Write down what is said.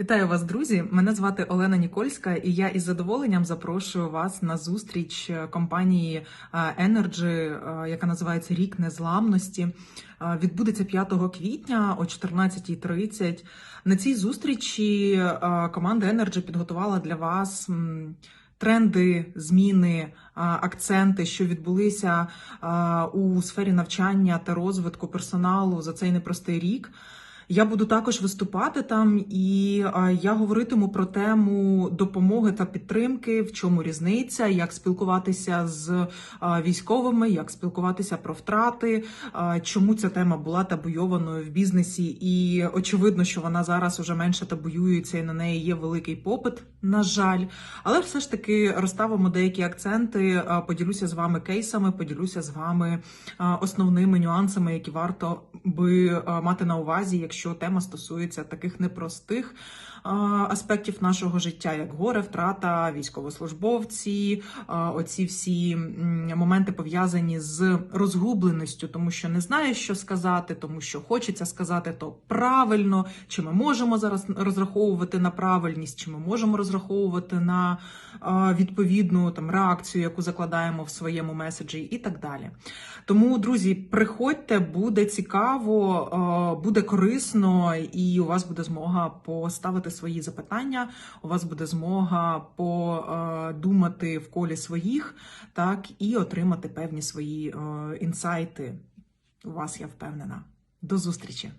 Вітаю вас, друзі! Мене звати Олена Нікольська, і я із задоволенням запрошую вас на зустріч компанії е, Energy, е, яка називається Рік Незламності. Е, Відбудеться 5 квітня о 14.30. На цій зустрічі е, команда Energy підготувала для вас. Тренди, зміни, акценти, що відбулися у сфері навчання та розвитку персоналу за цей непростий рік. Я буду також виступати там, і я говоритиму про тему допомоги та підтримки, в чому різниця, як спілкуватися з військовими, як спілкуватися про втрати, чому ця тема була табуйованою в бізнесі, і очевидно, що вона зараз уже менше табуюється, і на неї є великий попит, на жаль. Але все ж таки розставимо деякі акценти, поділюся з вами кейсами, поділюся з вами основними нюансами, які варто би мати на увазі, якщо тема стосується таких непростих аспектів нашого життя, як горе, втрата, військовослужбовці, оці всі моменти пов'язані з розгубленістю, тому що не знаєш, що сказати, тому що хочеться сказати то правильно, чи ми можемо зараз розраховувати на правильність, чи ми можемо розраховувати на відповідну там реакцію, яку закладаємо в своєму меседжі, і так далі. Тому, друзі, приходьте, буде цікаво, буде корисно, і у вас буде змога поставити свої запитання. У вас буде змога подумати в колі своїх, так і отримати певні свої е, інсайти. У вас я впевнена. До зустрічі!